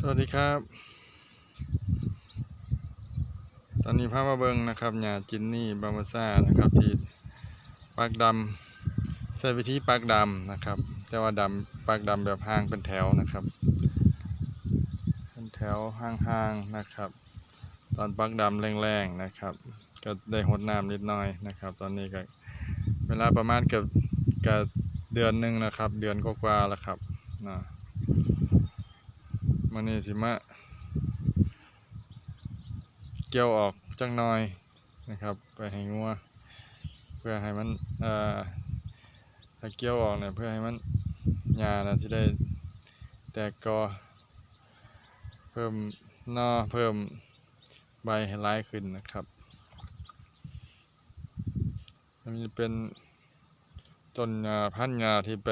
สวัสดีครับ ตอนนี้พามาเบิงนะครับหญ้าจินนี่บามาซ่านะครับที่ปักดำใช้วิธีปักดำนะครับ แต่ว่าดำปักดำแบบห่างเป็นแถวนะครับ เป็นแถวห่างๆนะครับ ตอนปักดำแรงๆนะครับ ก็ได้หดน้ำนิดหน่อยนะครับ ตอนนี้ก็เวลาประมาณเกือบเกับเดือนหนึ่งนะครับ เดือนกว่าๆแล้วครับนะ มันนี่สิมาเกี่ยวออกจังหน่อยนะครับ ไปให้งัว เพื่อให้มันเอ่อถ้าเกี่ยวออกเนี่ยเพื่อให้มันหญ้านะที่ได้แตกกอ เพิ่มนอเพิ่มใบให้ร้ายขึ้นนะครับมันจะเป็นต้นหญ้าพันธุ์หญ้าที่ไป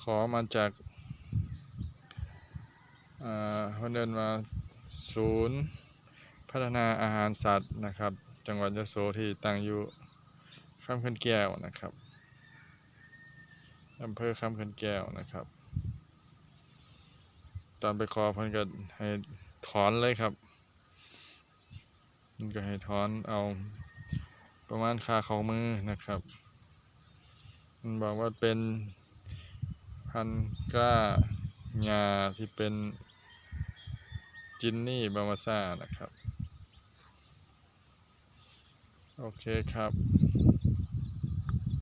ขอมาจาก อ่าเพิ่นเดินมาศูนย์พัฒนาอาหารสัตว์นะครับ จังหวัดยะโสที่ตั้งอยู่ข้ามเขื่อนแก้วนะครับอำเภอข้ามเขื่อนแก้วนะครับ ตอนไปขอเพิ่นก็ให้ถอนเลยครับมันก็ให้ถอนเอาประมาณค่าของมือนะครับ มันบอกว่าเป็นพันกล้า งาที่เป็นจินนี่บามาซ่านะครับ โอเคครับ